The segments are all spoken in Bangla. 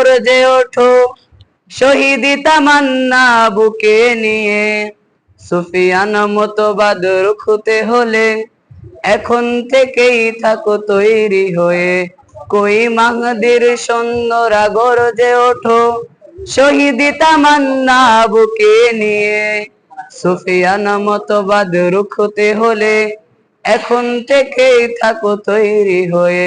গর্জে ওঠো। শহীদি তামান্না বুকে নিয়ে। সুফিয়ান মতো বাদর খুতে হলে এখন থেকেই থাকো তৈরি হয়ে। কই মাহদির সৈন্যরা গর্জে ওঠো। শহীদি তামান্না বুকে নিয়ে। সুফিয়ান মতো বাদর খুতে হলে এখন থেকেই থাকো তৈরি হয়ে।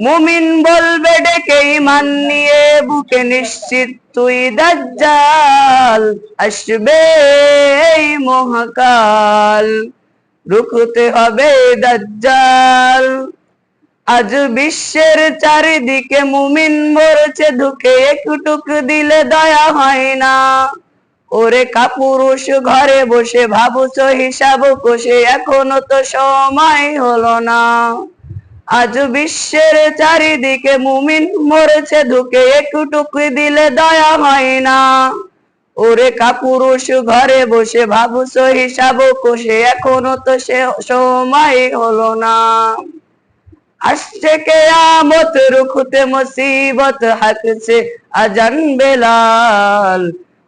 মুমিন বলবে ডেকে ইমান নিয়ে, বুকে নিশ্চিত তুই দাজ্জাল, আসবে এই মহাকাল। রুখতে হবে দাজ্জাল। আজ বিশ্বের চারিদিকে মুমিন মরছে ধুকে একটুক দিলে দয়া হয় না। ওরে কাপুরুষ, ঘরে বসে ভাবুছ, হিসাব কষে এখনও তো সময় হলো না। আজ বিশ্বের চারিদিকে মুমিন মরেছে ধুকে একটুক দিলে দয়া হয় না। ওরে কাপুরুষ, ঘরে বসে ভাবুস হিসাব কষে, এখনও তো সে সময় হলো না। আসছে কেয়ামত, রুখতে মুসিবত হাকছে আজান বেলাল।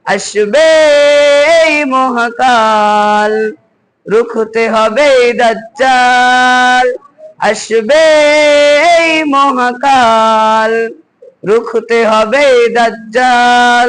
আসবে মহাকাল, রুখতে হবে দাজ্জাল। আসবে এই মহাকাল রুখতে হবে দাজ্জাল।